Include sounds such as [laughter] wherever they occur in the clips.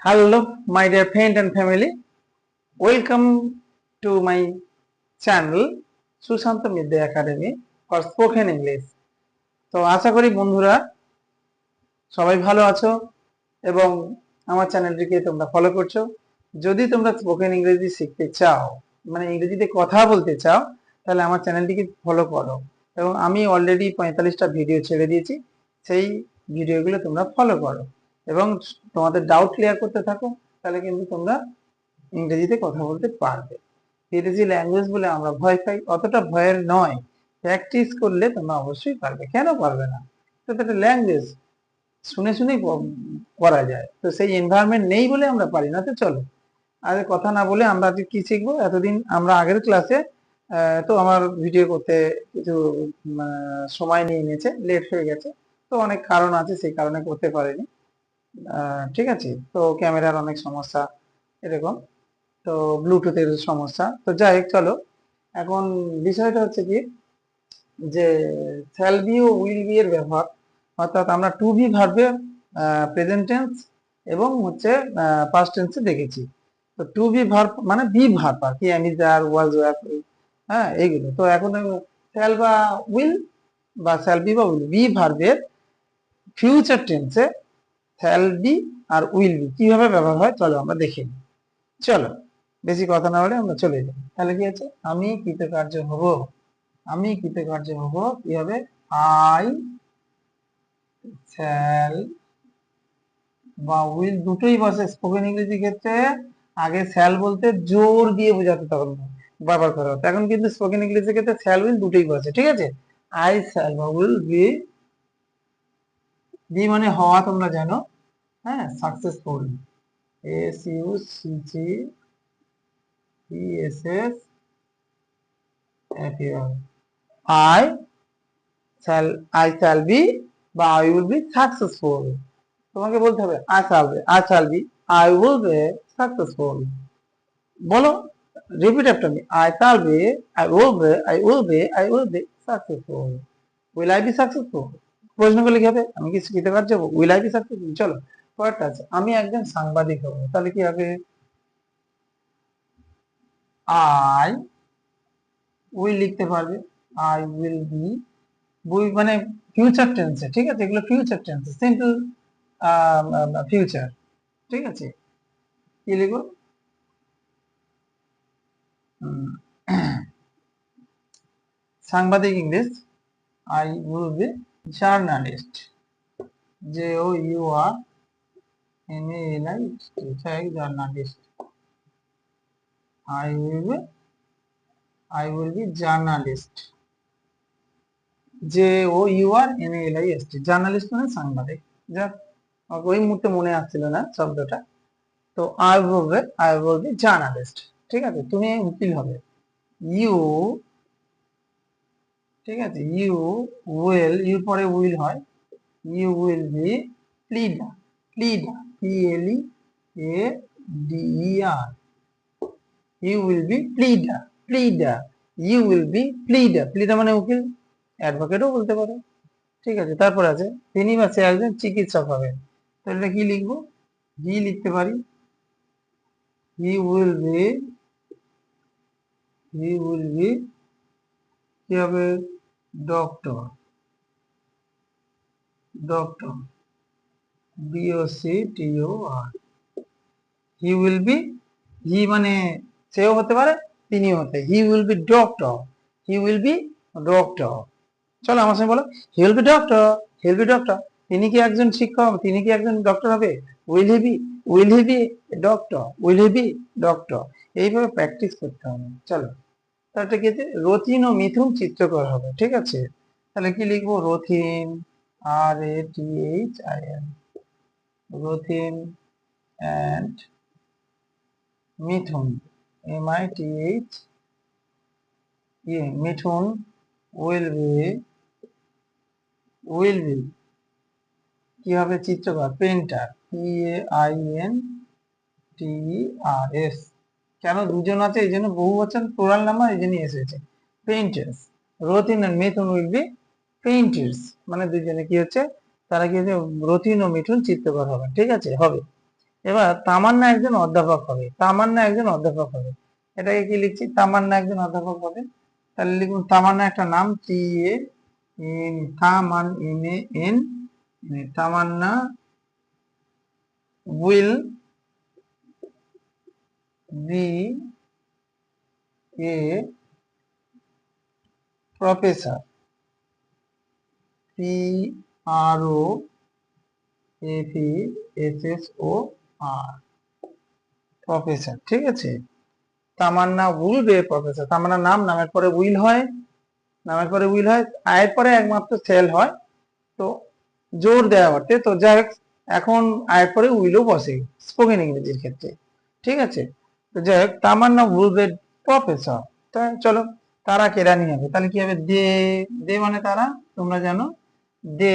Hello, my dear friend and family. Welcome to my channel Sushanta Midya academy for spoken English তো আশা করি বন্ধুরা সবাই ভালো আছো এবং আমার চ্যানেলটিকে তোমরা ফলো করছ। যদি তোমরা স্পোকেন ইংরেজি শিখতে চাও মানে ইংরেজিতে কথা বলতে চাও তাহলে আমার চ্যানেলটিকে ফলো করো। এবং আমি অলরেডি পঁয়তাল্লিশটা ভিডিও ছেড়ে দিয়েছি সেই ভিডিওগুলো তোমরা ফলো করো। এবং তোমাদের ডাউট ক্লিয়ার করতে থাকো, তাহলে কিন্তু তোমরা ইংরেজিতে কথা বলতে পারবে। ইংরেজি ল্যাঙ্গুয়েজ বলে আমরা ভয় পাই অতটা ভয়ের নয়। প্র্যাকটিস করলে তোমরা অবশ্যই পারবে। কেন পারবে না? তো একটা ল্যাঙ্গুয়েজ শুনে শুনেই করা যায়। তো সেই এনভায়রনমেন্ট নেই বলে আমরা পারি না, তো চলো। আগে কথা না বলে আমরা আজকে কি শিখব? এতদিন আমরা আগের ক্লাসে তো আমার ভিডিও করতে কিছু সময় নিয়ে নিয়েছে লেট হয়ে গেছে। তো অনেক কারণ আছে, সেই কারণে করতে পারিনি। ঠিক আছে? তো ক্যামেরার অনেক সমস্যা, এরকম। তো ব্লুটুথের সমস্যা। তো যাই হোক, চলো। এখন বিষয়টা হচ্ছে কি, যে শ্যাল বি ও উইল বি এর ব্যবহার, অর্থাৎ আমরা টু বি ভার্বে প্রেজেন্ট টেন্স এবং হচ্ছে পাস্ট টেন্সে দেখেছি। তো টু বি ভার্ব মানে বি ভার্ব আর কি আমি যার ওয়াজ হ্যাঁ এইগুলো। তো এখন শ্যাল বা উইল বা শ্যাল বি বা উইল বি ভার্বের ফিউচার টেন্সে শ্যাল বি আর উইল বি কীভাবে ব্যবহার হয়? চলো আমরা দেখে চলো, বেশি কথা না বলে আমরা চলে যাই। তাহলে কি আছে আমি কৃতকার্য হব। আমি কৃতকার্য হব কি হবে আই শ্যাল বা উইল দুটোই বসে স্পোকেন ইংরেজি ক্ষেত্রে। আগে শ্যাল বলতে জোর দিয়ে বোঝাতে তখন ব্যবহার করা হতো। এখন কিন্তু স্পোকেন ইংরেজি ক্ষেত্রে শ্যাল উইল দুটোই বসে, ঠিক আছে? আই শ্যাল বা উইল বি বি মানে হওয়া তোমরা জানো। হ্যাঁ successful S U C G E S S I shall I shall be বা আই উইল বি সাকসেসফুল তোমাকে বলতে হবে I shall be I shall be I will be successful বলো repeat after me I shall be I will be I will be I will be successful will I be successful প্রশ্ন করলে কি হবে? আমি কি শিখিতে পারছি উইল আই বি সাকসেসফুল চলো, পরেরটা আছে। আমি একজন সাংবাদিক হব, তাহলে কি হবে? আই উইল লিখতে পারবে। আই উইল বি বই মানে ফিউচার টেন্সে ঠিক আছে? এগুলো ফিউচার টেন্সে সিম্পল ফিউচার ঠিক আছে? কি লিখব? [clears throat] সাংবাদিক English I will be journalist J O U R N L I journalist. I will be I will be journalist J O U R N L I S T, journalist মানে সাংবাদিক। যাক ওই মুহূর্তে মনে আসছিল না শব্দটা। তো আই বলবে আই বলবে জার্নালিস্ট। ঠিক আছে, তুমি উকিল হবে। ইউ ঠিক আছে? ইউ উইল ইউ পরে উইল হয়। You will be pleader pleader P L E A R you will be pleader pleader you will be pleader pleader মানে উকিল। অ্যাডভোকেটও বলতে পারো। ঠিক আছে? তারপর আছে, তিনি বা সে একজন চিকিৎসক হবেন তাহলে কি লিখব? হি লিখতে পারি। He will be he will be কি হবে? ডক্টর ডক্টর বিওসি টিও আর হি উইল বি হি মানে সেও হতে পারে, তিনিও হতে he will be doctor he will be doctor চলো আমার সঙ্গে বলো he will be doctor he will be doctor তিনি কি একজন শিক্ষক তিনি কি একজন ডক্টর হবে? Will he be will he be doctor will he be doctor এইভাবে প্র্যাকটিস করতে হবে। চলো। তারপরে কি রথিন ও মিথুন চিত্রকর হবে, ঠিক আছে? তাহলে কি লিখব? Rathin R A T H I N Rathin and Mithun M I T H ইয়ে Mithun will be will be কি হবে? চিত্রকর painter P A I N T R S কেন দুজন আছে? এই জন্য বহু বছর প্লোরাল নাম্বার এই জন্য এসেছে। পেইন্টার্স রথিন আর মিথুন উইল বি পেইন্টার্স মানে দুজনে কি হচ্ছে? তারা কি হচ্ছে? রতিন ও মিঠুন চিত্রকর হবে। ঠিক আছে? হবে। এবার তামান্না একজন অধ্যাপক হবে। তামান্না একজন অধ্যাপক হবে। এটাকে কি লিখছি? তামান্না একজন অধ্যাপক হবে। তাহলে লিখুন তামান্না একটা নাম T A N Taman M A N Tamanna will be a professor P R O F E S S O R professor ঠিক আছে? Tamanna will be professor Tamanna নাম নামের পরে উইল হয়। নামের পরে উইল হয়। আয়ের পরে একমাত্র সেল হয়। তো জোর দেওয়া অর্থে তো যাই এখন আয়ের পরে উইলও বসে স্পোকেন ইংরেজির ক্ষেত্রে। ঠিক আছে? যাই হোক তামান্না উইল বে প্রফেসর তাই চলো, তারা কেরানি হবে? তাহলে কি হবে? দে দে মানে তারা? তোমরা জানো? They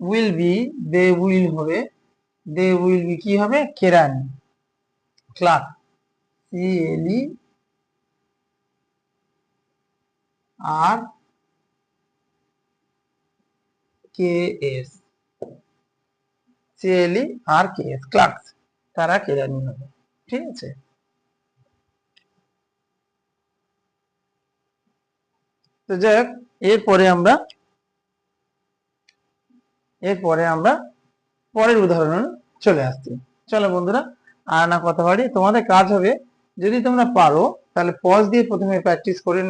will be, they will হবে। দে উইল বি কি হবে? কেরানি। Clerk. C L E R K S C L E R K S clerk তারা কেরানি হবে? ঠিক আছে। তো যাই হোক, এরপরে আমরা এরপরে আমরা পরের উদাহরণ চলে আসছি। চলো বন্ধুরা, আর না কথা বাড়ি তোমাদের কাজ হবে, যদি তোমরা পারো, তাহলে পজ দিয়ে প্রথমে প্র্যাকটিস করে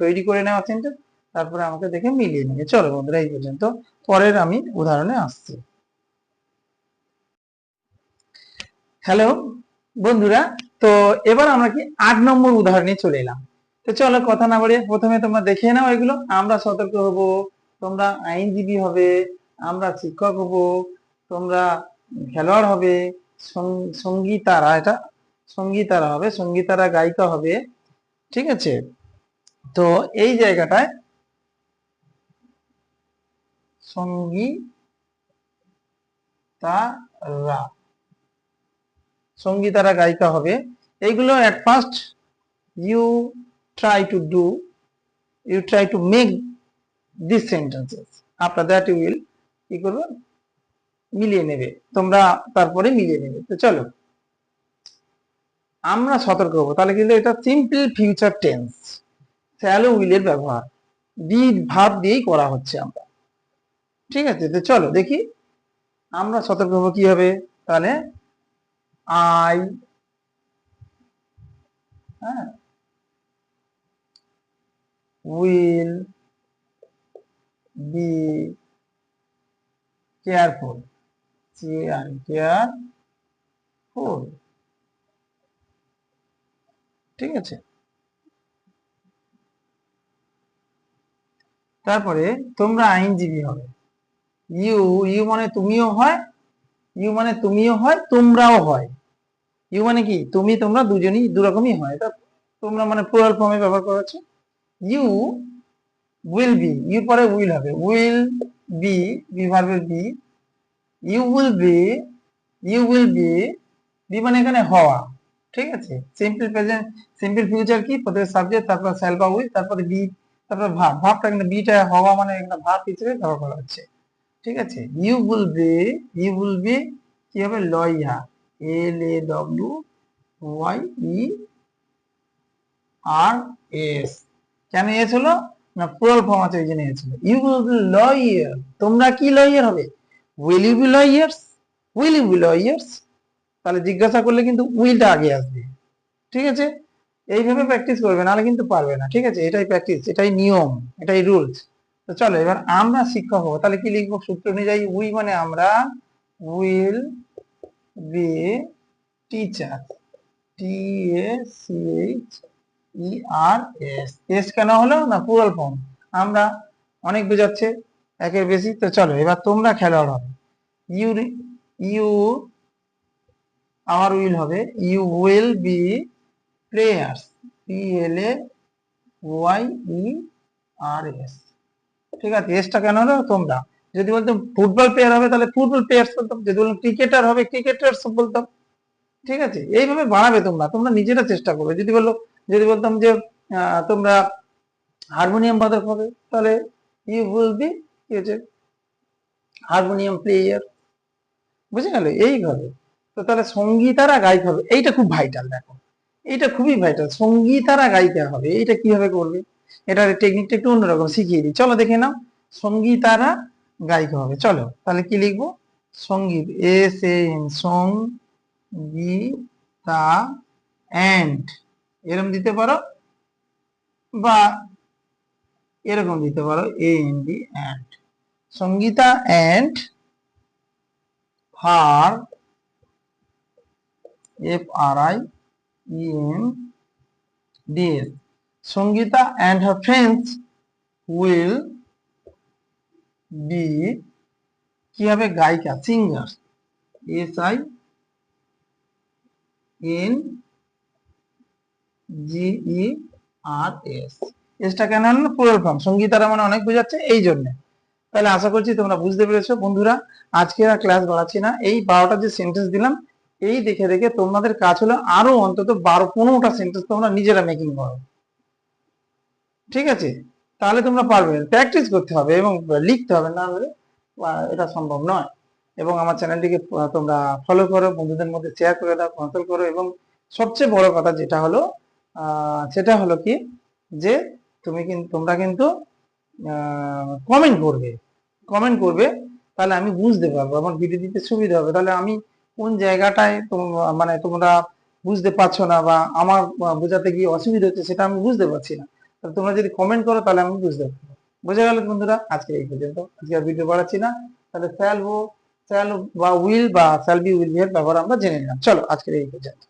তৈরি করে নেওয়া সেন্টেন্স তারপরে আমাকে দেখে মিলিয়ে নিবে চলো বন্ধুরা, এই পর্যন্ত। পরের আমি উদাহরণে আসছি। হ্যালো বন্ধুরা, তো এবার আমরা কি আট নম্বর উদাহরণে চলে এলাম। তো চলো কথা না বাড়িয়ে প্রথমে তোমরা দেখে নাও এগুলো। আমরা সতর্ক হব, তোমরা আইনজীবী হবে, আমরা শিক্ষক হব, তোমরা খেলোয়াড় হবে সঙ্গীতারা, এটা সঙ্গীতারা হবে, সঙ্গীতারা গায়িকা হবে, ঠিক আছে? তো এই জায়গাটায় সঙ্গী সঙ্গীতারা সঙ্গীতারা গায়িকা হবে। এইগুলো at first you try to do you try to make these sentences. After that you will, কি করবে? মিলিয়ে নেবে। তোমরা তারপরে মিলিয়ে নেবে। তো চলো। আমরা সতর্ক হব। তাহলে কিন্তু এটা সিম্পল ফিউচার টেন্স শ্যালো উইলের ব্যবহার। বি ভাব দিয়েই করা হচ্ছে আমরা। ঠিক আছে? তো চলো দেখি। আমরা সতর্ক হব কি হবে তাহলে আই হ্যাঁ will be careful care careful ঠিক আছে? তারপরে তোমরা আইনজীবী হবে। ইউ ইউ মানে তুমিও হয়, ইউ মানে তুমিও হয়, তোমরাও হয়। ইউ মানে কি? তুমি, তোমরা দুজনই দুরকমই হয়। এটা তোমরা মানে প্লুরাল ফর্মে ব্যবহার করা হচ্ছে ইউ উইল বি ইউ পরে উইল হবে। উইল বি বি ভার্বের be you will be you will be be মানে এখানে হওয়া। ঠিক আছে? সিম্পল প্রেজেন্ট সিম্পল ফিউচার কি? প্রথমে সাবজেক্ট তারপর সেল বা উইল তারপরে বি তারপর ভাব ভাবটা কিন্তু বিটা হওয়া মানে এখানে ভাব হিসেবে ব্যবহার করা হচ্ছে। ঠিক আছে? You will be you will be কি হবে? Lawyer L A W Y E R S কেন এস হলো? না প্লুরাল ফর্ম আছে, এই জন্য এস হলো। ইউ লয়ার তোমরা কি লয়ার হবে? Will you be lawyers will you be lawyers তাহলে জিজ্ঞাসা করলে কিন্তু উইলটা আগে আসবে। ঠিক আছে? এইভাবে প্র্যাকটিস করবে, নাহলে কিন্তু পারবে না। ঠিক আছে? এটাই প্র্যাকটিস এটাই নিয়ম, এটাই রুলস তো চলো, এবার আমরা শিক্ষক হব। তাহলে কি লিখব? সূত্র অনুযায়ী উই মানে আমরা, will be teacher T E A C H E R S কেন হলো না প্লুরাল ফর্ম আমরা অনেক বোঝাচ্ছে, একের বেশি, তো চলো এবার তোমরা খেলোয়াড় হবে। ইউ ইউ আমার উইল হবে। You will be players P L A Y E R S ঠিক আছে এসটা কেন হলো তোমরা? যদি বলতাম ফুটবল প্লেয়ার হবে, তাহলে ফুটবল প্লেয়ার্স বলতাম। যদি বলতাম ক্রিকেটার হবে ক্রিকেটার্স বলতাম। ঠিক আছে? এইভাবে বাড়াবে তোমরা। তোমরা নিজেরা চেষ্টা করবে। যদি বলল যদি বলতাম যে তোমরা হারমোনিয়াম বাদক হবে, তাহলে you will be harmonium player বুঝে গেল? এইভাবে। তো তাহলে সঙ্গীতারা গাইতে হবে। এইটা খুব ভাইটাল দেখো। এইটা খুবই ভাইটাল সঙ্গীতারা গাইতে হবে। এইটা কীভাবে করবে? এটার টেকনিকটা একটু অন্যরকম। শিখিয়ে দিই। চলো দেখে নাও। সঙ্গীতারা গায়িকা হবে। চলো, তাহলে কি লিখব? সংগীত, এস এন, সং গি তা, অ্যান্ড। এরকম দিতে পারো? বা এরকম দিতে পারো, A, N, D, and. Sangeeta, and far F, R, I, E, N, D, S. Sangeeta, and her friends will be কি হবে গায়িকা singer S I N G E R S এসটা কেন আনলো পুরো ফর্ম সঙ্গীতারা মানে অনেক বোঝাচ্ছে এই জন্য। তাহলে আশা করছি তোমরা বুঝতে পেরেছ। বন্ধুরা আজকে আর ক্লাস বাড়াচ্ছি না। এই বারোটা যে সেন্টেন্স দিলাম, এই দেখে দেখে তোমাদের কাজ হলো আরও অন্তত বারো পনেরোটা সেন্টেন্স তোমরা নিজেরা মেকিং করো। ঠিক আছে? তাহলে তোমরা পারবে। প্র্যাকটিস করতে হবে এবং লিখতে হবে, না হলে এটা সম্ভব নয়। এবং আমার চ্যানেলটিকে তোমরা ফলো করো, বন্ধুদের মধ্যে শেয়ার করে দাও কনসাল করো এবং সবচেয়ে বড় কথা যেটা হলো সেটা হলো কি, যে তুমি কিন্তু তোমরা কিন্তু কমেন্ট করবে। কমেন্ট করবে, তাহলে আমি বুঝতে পারব, আমার ভিডিও দিতে সুবিধা হবে। তাহলে আমি কোন জায়গাটায় মানে তোমরা বুঝতে পারছ না বা আমার বোঝাতে গিয়ে অসুবিধা হচ্ছে সেটা আমি বুঝতে পারছি না। তোমরা যদি কমেন্ট করো, তাহলে আমি বুঝতে পারব। বোঝা গেল বন্ধুরা? আজকে এই পর্যন্ত। আজকে ভিডিও বাড়াচ্ছি না। তাহলে স্যাল বা উইল বা স্যাল বি উইল এর ব্যবহার আমরা জেনে নিলাম। চলো, আজকের এই পর্যন্ত।